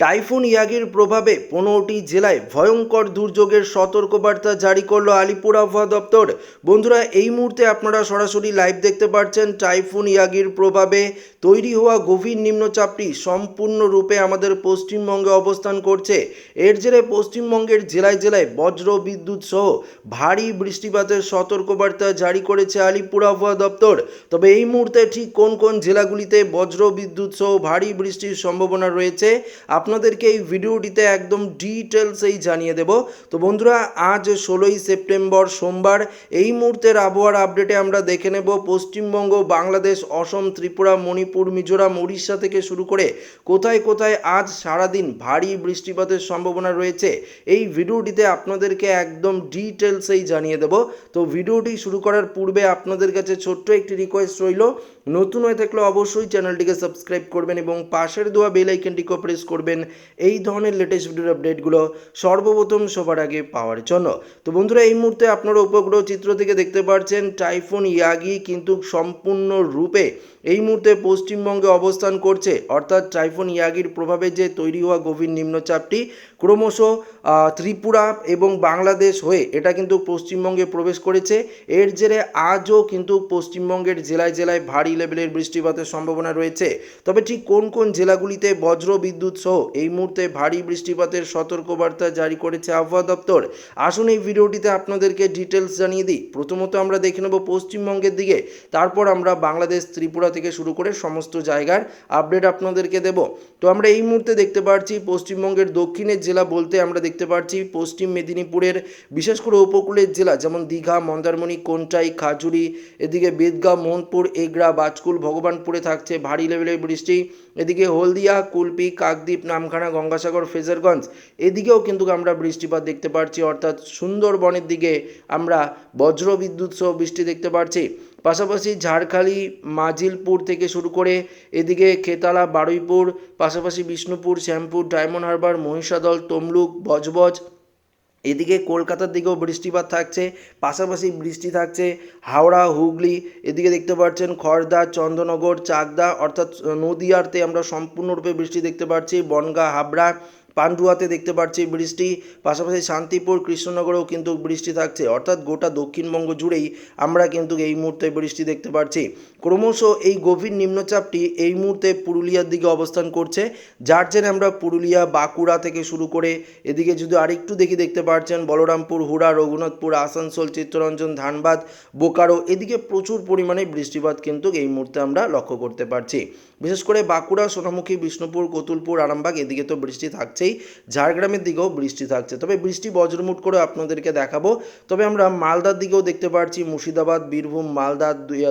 Typhoon ইয়াগির প্রভাবে পনেরোটি জেলায় ভয়ঙ্কর দুর্যোগের সতর্কবার্তা জারি করল আলিপুর আবহাওয়া দপ্তর। বন্ধুরা, এই মুহূর্তে আপনারা সরাসরি লাইভ দেখতে পাচ্ছেন টাইফুন ইয়াগির প্রভাবে তৈরি হওয়া গভীর নিম্নচাপটি সম্পূর্ণরূপে আমাদের পশ্চিমবঙ্গে অবস্থান করছে। এর জেরে পশ্চিমবঙ্গের জেলায় জেলায় বজ্র বিদ্যুৎ সহ ভারী বৃষ্টিপাতের সতর্কবার্তা জারি করেছে আলিপুর আবহাওয়া দপ্তর। তবে এই মুহূর্তে ঠিক কোন কোন জেলাগুলিতে বজ্র বিদ্যুৎ সহ ভারী বৃষ্টির সম্ভাবনা রয়েছে? আপনাদেরকে এই ভিডিওটিতে একদম ডিটেলসেই জানিয়ে দেব। তো বন্ধুরা, আজ ষোলোই সেপ্টেম্বর সোমবার, এই মুহূর্তের আবহাওয়ার আপডেটে আমরা দেখে নেব পশ্চিমবঙ্গ, বাংলাদেশ, অসম, ত্রিপুরা, মণিপুর, মিজোরাম, উড়িষ্যা থেকে শুরু করে কোথায় কোথায় আজ সারাদিন ভারী বৃষ্টিপাতের সম্ভাবনা রয়েছে। এই ভিডিওটিতে আপনাদেরকে একদম ডিটেলসেই জানিয়ে দেব। তো ভিডিওটি শুরু করার পূর্বে আপনাদের কাছে ছোট্ট একটি রিকোয়েস্ট রইল নতুন হয়ে থাকলে অবশ্যই চ্যানেলটিকে সাবস্ক্রাইব করবেন এবং পাশের দেওয়া বেল আইকনটিকে প্রেস করবেন। এই ধরনের লেটেস্ট ভিডিওর আপডেটগুলো সর্বপ্রথম সবার আগে পাওয়ার জন্য। তো বন্ধুরা, এই মুহূর্তে আপনারা উপগ্রহ চিত্র থেকে দেখতে পাচ্ছেন টাইফুন ইয়াগি কিন্তু সম্পূর্ণ রূপে এই মুহূর্তে পশ্চিমবঙ্গে অবস্থান করছে, অর্থাৎ টাইফুন ইয়াগির প্রভাবে যে তৈরি হওয়া গভীর নিম্নচাপটি, ক্রমশ ত্রিপুরা এবং বাংলাদেশ হয়ে এটা কিন্তু পশ্চিমবঙ্গে প্রবেশ করেছে। এর জেরে আজও কিন্তু পশ্চিমবঙ্গের জেলায় জেলায় ভারী লেভেলের বৃষ্টিপাতের সম্ভাবনা রয়েছে। তবে ঠিক কোন কোন জেলাগুলিতে বজ্র, বিদ্যুৎ সহ এই মুহূর্তে ভারী বৃষ্টিপাতের সতর্কবার্তা জারি করেছে আবহাওয়া দপ্তর? আসুন এই ভিডিওটিতে আপনাদেরকে ডিটেলস জানিয়ে দিই। প্রথমত আমরা দেখে নেব পশ্চিমবঙ্গের দিকে, তারপর আমরা বাংলাদেশ, ত্রিপুরা থেকে শুরু করে সমস্ত জায়গার আপডেট আপনাদেরকে দেব। তো আমরা এই মুহূর্তে দেখতে পাচ্ছি পশ্চিমবঙ্গের দক্ষিণের জেলা বলতে আমরা দেখতে পাচ্ছি পশ্চিম মেদিনীপুরের বিশেষ করে উপকূলের জেলা যেমন দীঘা, মন্দারমণি, কোনটাই, খাজুরি, এদিকে বেদগাঁ, মোহনপুর এগরা বাজকুল, ভগবানপুরে থাকছে ভারী লেভেলের বৃষ্টি। এদিকে হলদিয়া, কুলপি, কাকদ্বীপ, নামখানা, গঙ্গাসাগর, ফেজারগঞ্জ, এদিকেও কিন্তু আমরা বৃষ্টিপাত দেখতে পাচ্ছি অর্থাৎ সুন্দরবনের দিকে আমরা বজ্র বিদ্যুৎ সহ বৃষ্টি দেখতে পাচ্ছি পাশাপাশি ঝাড়খালি, মাজিলপুর থেকে শুরু করে এদিকে খেতালা, বারুইপুর, পাশাপাশি বিষ্ণুপুর, শ্যামপুর, ডায়মন্ড হারবার, মহিষাদল, তমলুক, বজবজ, এদিকে কলকাতার দিকেও বৃষ্টিপাত থাকছে, পাশাপাশি বৃষ্টি থাকছে হাওড়া, হুগলি, এদিকে দেখতে পাচ্ছেন খড়দা চন্দ্রনগর চাকদা, অর্থাৎ নদীয়ারতে আমরা সম্পূর্ণরূপে বৃষ্টি দেখতে পাচ্ছি, বনগা, হাবড়া পান্ডুয়াতে দেখতে পাচ্ছি বৃষ্টি, পাশাপাশি শান্তিপুর, কৃষ্ণনগরেও কিন্তু বৃষ্টি থাকছে। অর্থাৎ গোটা দক্ষিণবঙ্গ জুড়েই আমরা কিন্তু এই মুহূর্তে বৃষ্টি দেখতে পাচ্ছি ক্রমশ এই গভীর নিম্নচাপটি এই মুহূর্তে পুরুলিয়ার দিকে অবস্থান করছে। যার জেরে আমরা পুরুলিয়া, বাঁকুড়া থেকে শুরু করে এদিকে যদি আরেকটু দেখি দেখতে পাচ্ছেন বলরামপুর, হুড়া, রঘুনাথপুর, আসানসোল, চিত্তরঞ্জন, ধানবাদ, বোকারো, এদিকে প্রচুর পরিমাণে বৃষ্টিপাত কিন্তু এই মুহূর্তে আমরা লক্ষ্য করতে পারছি। বিশেষ করে বাঁকুড়া, সোনামুখী, বিষ্ণুপুর, কতুলপুর, আরামবাগ, এদিকে তো বৃষ্টি থাকছেই। ঝাড়গ্রামের দিকেও বৃষ্টি থাকছে। তবে বৃষ্টি বজ্রমুট করে আপনাদেরকে দেখাবো। তবে আমরা মালদার দিকেও দেখতে পাচ্ছি মুর্শিদাবাদ, বীরভূম, মালদা,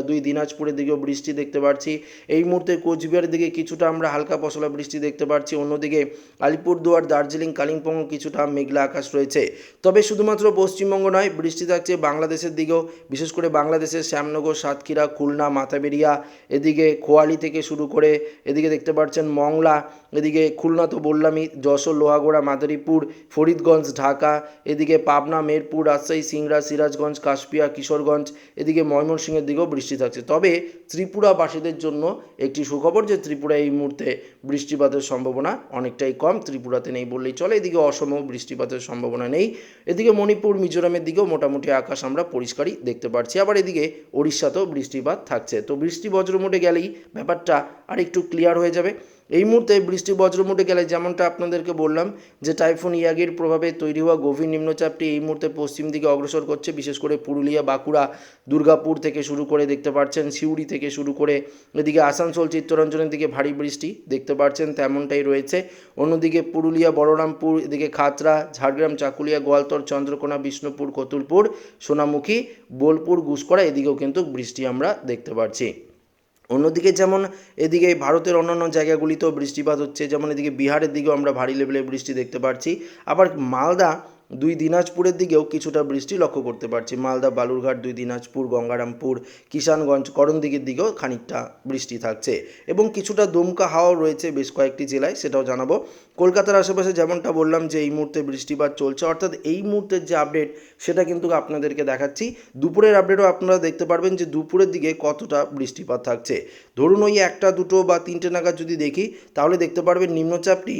দুই দিনাজপুরের দিকেও বৃষ্টি দেখতে পাচ্ছি এই মুহূর্তে কোচবিহারের দিকে কিছুটা আমরা হালকা পশলা বৃষ্টি দেখতে পাচ্ছি অন্যদিকে আলিপুরদুয়ার, দার্জিলিং কালিম্পং কিছুটা মেঘলা আকাশ রয়েছে। তবে শুধুমাত্র পশ্চিমবঙ্গ নয়, বৃষ্টি থাকছে বাংলাদেশের দিকেও। বিশেষ করে বাংলাদেশের শ্যামনগর, সাতক্ষীরা, খুলনা, মাথাবেরিয়া, এদিকে খোয়ালি থেকে শুরু করে এদিকে দেখতে পাচ্ছেন মংলা, এদিকে খুলনা তো বললামই যশোর, লোহাগড়া, মাদারীপুর, ফরিদগঞ্জ, ঢাকা, এদিকে পাবনা, মেরপুর, রাজশাহী, সিংড়া, সিরাজগঞ্জ, কাশপিয়া, কিশোরগঞ্জ, এদিকে ময়মনসিংহের দিকেও বৃষ্টি থাকছে। তবে ত্রিপুরাবাসীদের জন্য একটি সুখবর যে ত্রিপুরা এই মুহূর্তে বৃষ্টিপাতের সম্ভাবনা অনেকটাই কম। ত্রিপুরাতে নেই বললেই চলে। এদিকে অসমও বৃষ্টিপাতের সম্ভাবনা নেই। এদিকে মণিপুর, মিজোরামের দিকেও মোটামুটি আকাশ আমরা পরিষ্কারই দেখতে পাচ্ছি আবার এদিকে ওড়িশাতেও বৃষ্টিপাত থাকছে। তো বৃষ্টি বজ্রমুটে গেলেই ব্যাপারটা আর একটু ক্লিয়ার হয়ে যাবে। এই মুহূর্তে বৃষ্টি বজ্রমুটে গেলে যেমনটা আপনাদেরকে বললাম যে টাইফুন, ইয়াগির প্রভাবে তৈরি হওয়া গভীর নিম্নচাপটি এই মুহূর্তে পশ্চিম দিকে অগ্রসর করছে। বিশেষ করে পুরুলিয়া, বাঁকুড়া, দুর্গাপুর থেকে শুরু করে দেখতে পাচ্ছেন সিউড়ি থেকে শুরু করে এদিকে আসানসোল, চিত্তরঞ্জনের দিকে ভারী বৃষ্টি দেখতে পাচ্ছেন তেমনটাই রয়েছে। অন্যদিকে পুরুলিয়া, বলরামপুর, এদিকে খাতড়া, ঝাড়গ্রাম, চাকুলিয়া, গোয়ালতর, চন্দ্রকোনা, বিষ্ণুপুর, কতুলপুর, সোনামুখী, বোলপুর গুসকরা এদিকেও কিন্তু বৃষ্টি আমরা দেখতে পাচ্ছি অন্যদিকে যেমন এদিকে ভারতের অন্যান্য জায়গাগুলিতেও বৃষ্টিপাত হচ্ছে, যেমন এদিকে বিহারের দিকেও আমরা ভারী লেভেলের বৃষ্টি দেখতে পাচ্ছি আবার মালদা দুই দিনাজপুরের দিকেও কিছুটা বৃষ্টি লক্ষ্য করতে পারছি। মালদা, বালুরঘাট দুই দিনাজপুর, গঙ্গারামপুর, কিষানগঞ্জ, করণদিঘির দিকেও খানিকটা বৃষ্টি থাকছে। এবং কিছুটা দমকা হাওয়াও রয়েছে বেশ কয়েকটি জেলায়, সেটাও জানাব। কলকাতার আশেপাশে যেমনটা বললাম যে এই মুহূর্তে বৃষ্টিপাত চলছে, অর্থাৎ এই মুহূর্তের যে আপডেট সেটা কিন্তু আপনাদেরকে দেখাচ্ছি। দুপুরের আপডেটও আপনারা দেখতে পারবেন যে দুপুরের দিকে কতটা বৃষ্টিপাত থাকছে। ধরুন ওই একটা, দুটো বা তিনটে নাগাদ যদি দেখি, তাহলে দেখতে পারবেন নিম্নচাপটি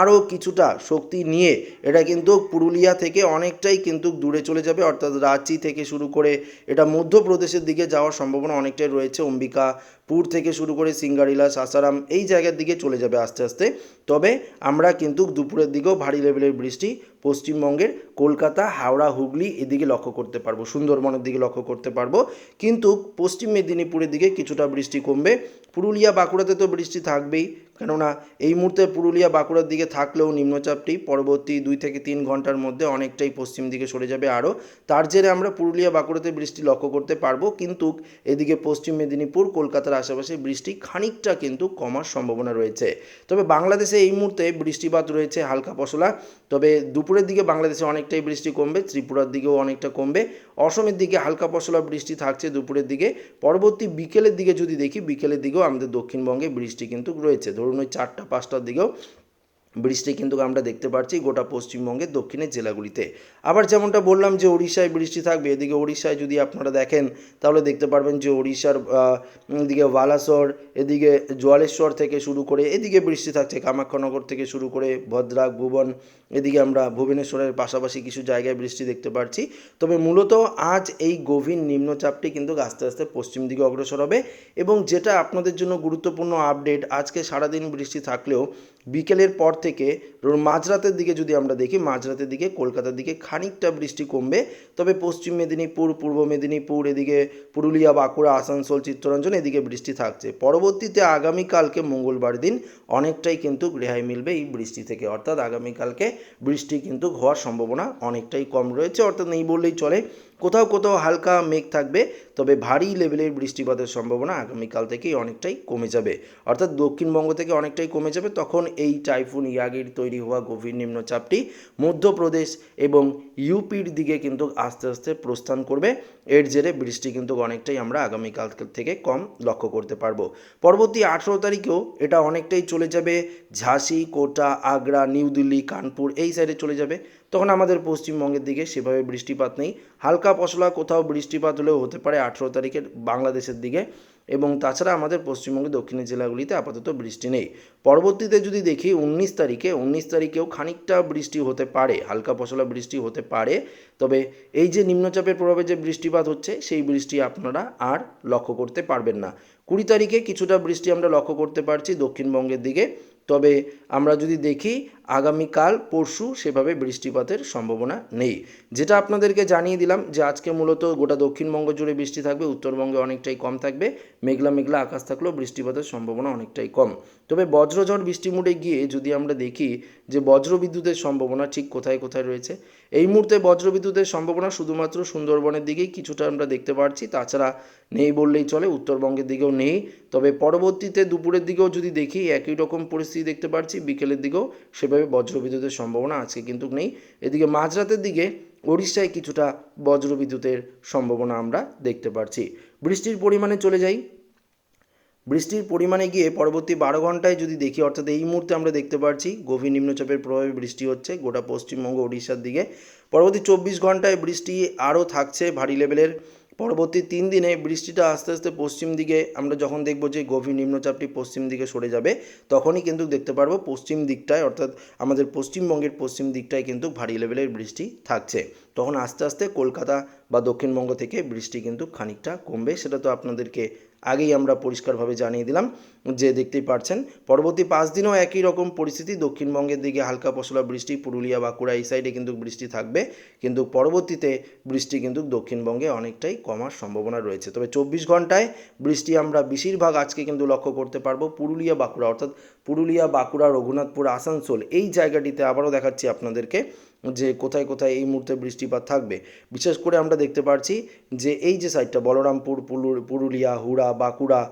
আরও কিছুটা শক্তি নিয়ে এটা কিন্তু পুরুলিয়া থেকে অনেকটাই কিন্তু দূরে চলে যাবে, অর্থাৎ রাঁচি থেকে শুরু করে এটা মধ্যপ্রদেশের দিকে যাওয়ার সম্ভাবনা অনেকটাই রয়েছে। অম্বিকাপুর থেকে শুরু করে সিঙ্গারিলা, সাসারাম এই জায়গার দিকে চলে যাবে আস্তে আস্তে। তবে আমরা কিন্তু দুপুরের দিকেও ভারী লেভেলের বৃষ্টি, পশ্চিমবঙ্গের কলকাতা, হাওড়া, হুগলি এদিকে লক্ষ্য করতে পারব, সুন্দরবনের দিকে লক্ষ্য করতে পারব। কিন্তু পশ্চিম মেদিনীপুরের দিকে কিছুটা বৃষ্টি কমবে, পুরুলিয়া, বাঁকুড়াতে তো বৃষ্টি থাকবেই। কেননা এই মুহূর্তে পুরুলিয়া বাঁকুড়ার দিকে থাকলেও নিম্নচাপটি পরবর্তী দুই থেকে তিন ঘণ্টার মধ্যে অনেকটাই পশ্চিম দিকে সরে যাবে আরও। তার জেরে আমরা পুরুলিয়া বাঁকুড়াতে বৃষ্টি লক্ষ্য করতে পারব, কিন্তু এদিকে পশ্চিম মেদিনীপুর, কলকাতার আশেপাশে বৃষ্টি খানিকটা কিন্তু কমার সম্ভাবনা রয়েছে। তবে বাংলাদেশে এই মুহূর্তে বৃষ্টিপাত রয়েছে হালকা পশলা, তবে দুপুরের দিকে বাংলাদেশে অনেকটাই বৃষ্টি কমবে, ত্রিপুরার দিকেও অনেকটা কমবে। অসমের দিকে হালকা পশলা বৃষ্টি থাকছে দুপুরের দিকে। পরবর্তী বিকেলের দিকে যদি দেখি, বিকেলের দিকেও আমাদের দক্ষিণবঙ্গে বৃষ্টি কিন্তু রয়েছে। ধরুন ওই চারটা, পাঁচটার দিকেও বৃষ্টি কিন্তু আমরা দেখতে পাচ্ছি গোটা পশ্চিমবঙ্গের দক্ষিণের জেলাগুলিতে। আবার যেমনটা বললাম যে ওড়িশায় বৃষ্টি থাকবে, এদিকে ওড়িশায় যদি আপনারা দেখেন, তাহলে দেখতে পারবেন যে ওড়িশার এদিকে বালাসর, এদিকে জলেশ্বর থেকে শুরু করে, এদিকে বৃষ্টি থাকছে কামাখ্যানগর থেকে শুরু করে ভদ্রাক, ভুবন, এদিকে আমরা ভুবনেশ্বরের পাশাপাশি কিছু জায়গায় বৃষ্টি দেখতে পাচ্ছি তবে মূলত আজ এই গভীর নিম্নচাপটি কিন্তু আস্তে আস্তে পশ্চিম দিকে অগ্রসর হবে এবং যেটা আপনাদের জন্য গুরুত্বপূর্ণ আপডেট, আজকে সারাদিন বৃষ্টি থাকলেও বিকেলের পর থেকে মাঝরাতের দিকে যদি আমরা দেখি, মাঝরাতের দিকে কলকাতার দিকে খানিকটা বৃষ্টি কমবে। তবে পশ্চিম মেদিনীপুর, পূর্ব মেদিনীপুর, এদিকে পুরুলিয়া, বাঁকুড়া, আসানসোল, চিত্তরঞ্জন এদিকে বৃষ্টি থাকছে। পরবর্তীতে আগামীকালকে মঙ্গলবার দিন অনেকটাই কিন্তু রেহাই মিলবে এই বৃষ্টি থেকে। অর্থাৎ আগামীকালকে বৃষ্টি কিন্তু হওয়ার সম্ভাবনা অনেকটাই কম রয়েছে। অর্থাৎ নেই বললেই চলে কোথাও কোথাও হালকা মেঘ থাকবে, তবে ভারী লেভেলের বৃষ্টিপাতের সম্ভাবনা আগামীকাল থেকেই অনেকটাই কমে যাবে। অর্থাৎ দক্ষিণবঙ্গ থেকে অনেকটাই কমে যাবে। তখন এই টাইফুন ইয়াগির তৈরি হওয়া গভীর নিম্নচাপটি মধ্যপ্রদেশ এবং ইউপির দিকে কিন্তু আস্তে আস্তে প্রস্থান করবে। এর জেরে বৃষ্টি কিন্তু অনেকটাই আমরা আগামীকাল থেকে কম লক্ষ্য করতে পারব। পরবর্তী আঠেরো তারিখেও এটা অনেকটাই চলে যাবে। ঝাঁসি, কোটা, আগ্রা, নিউ দিল্লি, কানপুর এই সাইডে চলে যাবে। তখন আমাদের পশ্চিমবঙ্গের দিকে সেভাবে বৃষ্টিপাত নেই। হালকা পশলা কোথাও বৃষ্টিপাত হলেও হতে পারে আঠেরো তারিখের বাংলাদেশের দিকে এবং তাছাড়া আমাদের পশ্চিমবঙ্গের দক্ষিণের জেলাগুলিতে আপাতত বৃষ্টি নেই। পরবর্তীতে যদি দেখি উনিশ তারিখে, উনিশ তারিখেও খানিকটা বৃষ্টি হতে পারে, হালকা পশলা বৃষ্টি হতে পারে। তবে এই যে নিম্নচাপের প্রভাবে যে বৃষ্টিপাত হচ্ছে, সেই বৃষ্টি আপনারা আর লক্ষ্য করতে পারবেন না। কুড়ি তারিখে কিছুটা বৃষ্টি আমরা লক্ষ্য করতে পারছি দক্ষিণবঙ্গের দিকে। তবে আমরা যদি দেখি আগামীকাল, পরশু সেভাবে বৃষ্টিপাতের সম্ভাবনা নেই। যেটা আপনাদেরকে জানিয়ে দিলাম যে আজকে মূলত গোটা দক্ষিণবঙ্গ জুড়ে বৃষ্টি থাকবে, উত্তরবঙ্গে অনেকটাই কম থাকবে, মেঘলা মেঘলা আকাশ থাকলেও বৃষ্টিপাতের সম্ভাবনা অনেকটাই কম। তবে বজ্রঝড় বৃষ্টি মুডে গিয়ে যদি আমরা দেখি যে বজ্রবিদ্যুতের সম্ভাবনা ঠিক কোথায় কোথায় রয়েছে, এই মুহূর্তে বজ্রবিদ্যুতের সম্ভাবনা শুধুমাত্র সুন্দরবনের দিকেই কিছুটা আমরা দেখতে পাচ্ছি তাছাড়া নেই বললেই চলে, উত্তরবঙ্গের দিকেও নেই। তবে পরবর্তীতে দুপুরের দিকেও যদি দেখি, একই রকম পরিস্থিতি দেখতে পাচ্ছি বিকেলের দিকেও সেভাবে বজ্রবিদ্যুতের সম্ভাবনা আজকে কিন্তু নেই। এদিকে মাঝরাতের দিকে ওড়িশায় কিছুটা বজ্রবিদ্যুতের সম্ভাবনা আমরা দেখতে পাচ্ছি বৃষ্টির পরিমাণে চলে যাই। বৃষ্টির পরিমাণে গিয়ে পরবর্তী বারো ঘন্টায় যদি দেখি, অর্থাৎ এই মুহূর্তে আমরা দেখতে পাচ্ছি গভীর নিম্নচাপের প্রভাবে বৃষ্টি হচ্ছে গোটা পশ্চিমবঙ্গ, ওড়িশার দিকে। পরবর্তী চব্বিশ ঘন্টায় বৃষ্টি আরও থাকছে, ভারী লেভেলের পরবর্তী তিন দিনে বৃষ্টিটা আস্তে আস্তে পশ্চিম দিকে, আমরা যখন দেখব যে গভীর নিম্নচাপটি পশ্চিম দিকে সরে যাবে, তখনই কিন্তু দেখতে পারব পশ্চিম দিকটায়, অর্থাৎ আমাদের পশ্চিমবঙ্গের পশ্চিম দিকটায় কিন্তু ভারী লেভেলের বৃষ্টি থাকছে। তখন আস্তে আস্তে কলকাতা বা দক্ষিণবঙ্গ থেকে বৃষ্টি কিন্তু খানিকটা কমবে, সেটা তো আপনাদেরকে আগেই আমরা পরিষ্কারভাবে জানিয়ে দিলাম যে দেখতেই পারছেন, পরবর্তী পাঁচ দিনও একই রকম পরিস্থিতি, দক্ষিণবঙ্গের দিকে হালকা পশলা বৃষ্টি, পুরুলিয়া, বাঁকুড়া এই সাইডে কিন্তু বৃষ্টি থাকবে, কিন্তু পরবর্তীতে বৃষ্টি কিন্তু দক্ষিণবঙ্গে অনেকটাই কমার সম্ভাবনা রয়েছে। তবে চব্বিশ ঘন্টায় বৃষ্টি আমরা বেশিরভাগ আজকে কিন্তু লক্ষ্য করতে পারব পুরুলিয়া, বাঁকুড়া, অর্থাৎ পুরুলিয়া, বাঁকুড়া, রঘুনাথপুর, আসানসোল এই জায়গাটিতে আবারও দেখাচ্ছি আপনাদেরকে। যে কোথায় কোথায় এই মুহূর্তে বৃষ্টিপাত থাকবে। বিশেষ করে আমরা দেখতে পারছি যে এই যে সাইডটা বলরামপুর পুরুলিয়া, হুড়া, বাঁকুড়া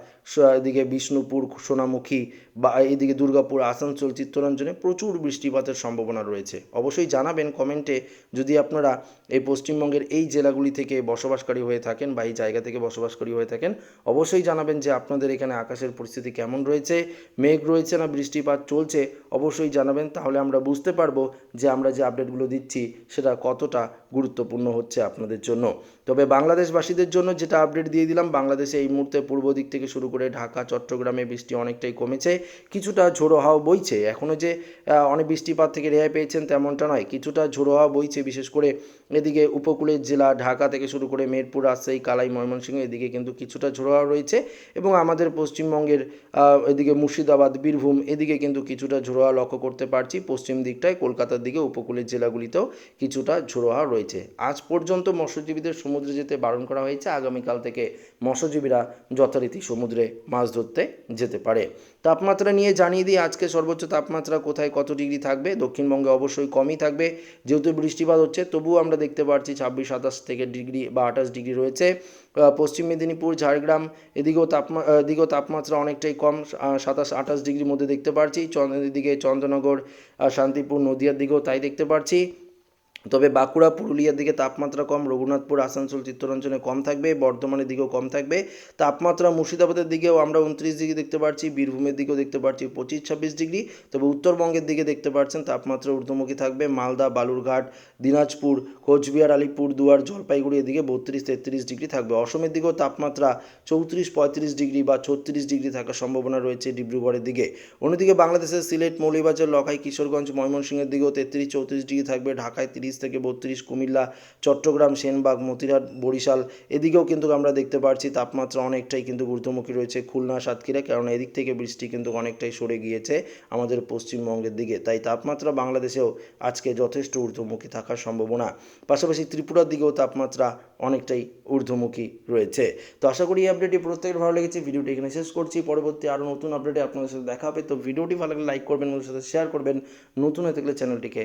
এদিকে বিষ্ণুপুর, সোনামুখী বা এইদিকে দুর্গাপুর, আসানসোল, চিত্তরঞ্জনে প্রচুর বৃষ্টিপাতের সম্ভাবনা রয়েছে। অবশ্যই জানাবেন কমেন্টে যদি আপনারা এই পশ্চিমবঙ্গের এই জেলাগুলি থেকে বসবাসকারী হয়ে থাকেন বা এই জায়গা থেকে বসবাসকারী হয়ে থাকেন, অবশ্যই জানাবেন যে আপনাদের এখানে আকাশের পরিস্থিতি কেমন রয়েছে, মেঘ রয়েছে না বৃষ্টিপাত চলছে, অবশ্যই জানাবেন, তাহলে আমরা বুঝতে পারব যে আমরা যে আপডেটগুলো দিচ্ছি সেটা কতটা গুরুত্বপূর্ণ হচ্ছে আপনাদের জন্য। তবে বাংলাদেশবাসীদের জন্য যেটা আপডেট দিয়ে দিলাম, বাংলাদেশে এই মুহূর্তে পূর্ব দিক থেকে শুরু করে ঢাকা, চট্টগ্রামে বৃষ্টি অনেকটাই কমেছে। কিছুটা ঝোড়ো হাওয়া বইছে। এখনও যে অনেক বৃষ্টিপাত থেকে রেহাই পেয়েছেন তেমনটা নয়। কিছুটা ঝোড়ো হাওয়া বইছে, বিশেষ করে এদিকে উপকূলের জেলা, ঢাকা থেকে শুরু করে মেরপুর রাজশাহী, কালাই, ময়মনসিংহ, এদিকে কিন্তু কিছুটা ঝোড়ো হাওয়া রয়েছে এবং আমাদের পশ্চিমবঙ্গের এদিকে মুর্শিদাবাদ, বীরভূম, এদিকে কিন্তু কিছুটা ঝোড়ো হাওয়া লক্ষ্য করতে পারছি। পশ্চিম দিকটায়, কলকাতার দিকে, উপকূলের জেলাগুলিতেও কিছুটা ঝোড়ো হাওয়া রয়েছে। আজ পর্যন্ত মৎস্যজীবীদের সমুদ্রে যেতে বারণ করা হয়েছে। আগামীকাল থেকে মৎস্যজীবীরা যথারীতি সমুদ্রে মাছ ধরতে যেতে পারে। তাপমাত্রা নিয়ে জানিয়ে দিই, আজকে সর্বোচ্চ তাপমাত্রা কোথায় কত ডিগ্রি থাকবে? দক্ষিণবঙ্গে অবশ্যই কমই থাকবে। যেহেতু বৃষ্টিপাত হচ্ছে, তবুও আমরা দেখতে পাচ্ছি ছাব্বিশ, সাতাশ থেকে ডিগ্রি বা আঠাশ ডিগ্রি রয়েছে। পশ্চিম মেদিনীপুর, ঝাড়গ্রাম, এদিকেও তাপমা এদিকেও তাপমাত্রা অনেকটাই কম সাতাশ, আঠাশ ডিগ্রির মধ্যে দেখতে পাচ্ছি চন্দ্র এদিকে চন্দ্রনগর শান্তিপুর, নদিয়ার দিকেও তাই দেখতে পাচ্ছি তবে বাঁকুড়া, পুরুলিয়ার দিকে তাপমাত্রা কম, রঘুনাথপুর, আসানসোল, চিত্তরঞ্জনে কম থাকবে, বর্ধমানের দিকেও কম থাকবে। তাপমাত্রা মুর্শিদাবাদের দিকেও আমরা উনত্রিশ ডিগ্রি দেখতে পাচ্ছি বীরভূমের দিকেও দেখতে পাচ্ছি পঁচিশ, ছাব্বিশ ডিগ্রি। তবে উত্তরবঙ্গের দিকে দেখতে পাচ্ছেন তাপমাত্রা ঊর্ধ্বমুখী থাকবে, মালদা, বালুরঘাট, দিনাজপুর, কোচবিহার, আলিপুর, দুয়ার, জলপাইগুড়ি এদিকে বত্রিশ, তেত্রিশ ডিগ্রি থাকবে। অসমের দিকেও তাপমাত্রা চৌত্রিশ, পঁয়ত্রিশ ডিগ্রি বা ছত্রিশ ডিগ্রি থাকার সম্ভাবনা রয়েছে ডিব্রুগড়ের দিকে। অন্যদিকে বাংলাদেশের সিলেট মৌলিবাজার লখাই, কিশোরগঞ্জ, ময়মনসিংহের দিকেও তেত্রিশ, চৌত্রিশ ডিগ্রি থাকবে, ঢাকায় তিরিশ থেকে বত্রিশ কুমিল্লা, চট্টগ্রাম, সেনবাগ মতিরাট বরিশাল, এদিকেও কিন্তু আমরা দেখতে পাচ্ছি তাপমাত্রা অনেকটাই কিন্তু ঊর্ধ্বমুখী রয়েছে খুলনা, সাতক্ষীরা কারণ এদিক থেকে বৃষ্টি কিন্তু অনেকটাই সরে গিয়েছে আমাদের পশ্চিমবঙ্গের দিকে। তাই তাপমাত্রা বাংলাদেশেও আজকে যথেষ্ট ঊর্ধ্বমুখী থাকার সম্ভাবনা। পাশাপাশি ত্রিপুরার দিকেও তাপমাত্রা অনেকটাই ঊর্ধ্বমুখী রয়েছে। তো আশা করি এই আপডেটটি প্রত্যেকের ভালো লেগেছে। ভিডিওটি এখানে শেষ করছি। পরবর্তী আরও নতুন আপডেটে আপনাদের সাথে দেখা হবে। তো ভিডিওটি ভালো লাগলে লাইক করবেন ওদের সাথে শেয়ার করবেন। নতুন হয়ে থাকলে চ্যানেলটিকে